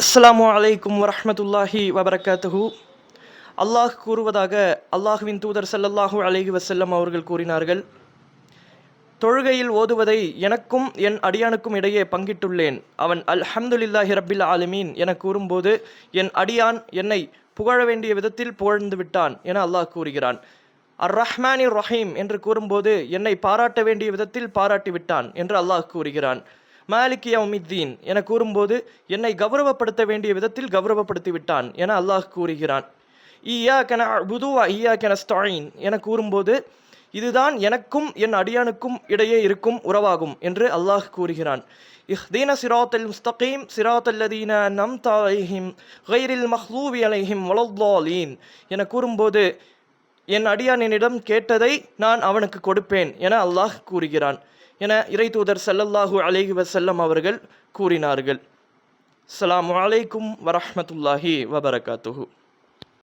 அஸ்லாம் அலைக்கும் வரமத்துல்லாஹி வபரகாத்துஹு. அல்லாஹ் கூறுவதாக அல்லாஹுவின் தூதர் சல்லல்லாஹூ அலஹி வசல்லம் அவர்கள் கூறினார்கள் தொழுகையில் ஓதுவதை எனக்கும் என் அடியானுக்கும் இடையே பங்கிட்டுள்ளேன். அவன் அல்ஹம்துலில்லாஹி ரபில் ஆலமீன் என கூறும்போது என் அடியான் என்னை புகழ வேண்டிய விதத்தில் புகழ்ந்து விட்டான் என அல்லாஹ் கூறுகிறான். அர் ரஹ்மானி ரஹீம் என்று கூறும்போது என்னை பாராட்ட வேண்டிய விதத்தில் பாராட்டி விட்டான் என்று அல்லாஹ் கூறுகிறான். மாலிக் யவுமித்தீன் என கூறும்போது என்னை கௌரவப்படுத்த வேண்டிய விதத்தில் கௌரவப்படுத்தி விட்டான் என அல்லாஹ் கூறுகிறான். ஈயா கென புதுவா ஈயா கென ஸ்டாயின் என கூறும்போது இதுதான் எனக்கும் என் அடியானுக்கும் இடையே இருக்கும் உறவாகும் என்று அல்லாஹ் கூறுகிறான். இஹ்தீன சிராத்தல் முஸ்தகீம் சிராத்தல்லதீன நம் தாலைஹிம் ஹைரில் மஹ்லூவி அலைஹிம் வலல்லாலீன் என கூறும்போது என் அடியானினிடம் கேட்டதை நான் அவனுக்கு கொடுப்பேன் என அல்லாஹ் கூறுகிறான் என இறை தூதர் சல்லல்லாஹூ அலைஹி வசல்லம் அவர்கள் கூறினார்கள். அலாம் அலைக்கும் வரஹ்மத்துல்லாஹி வபரகாத்துஹூ.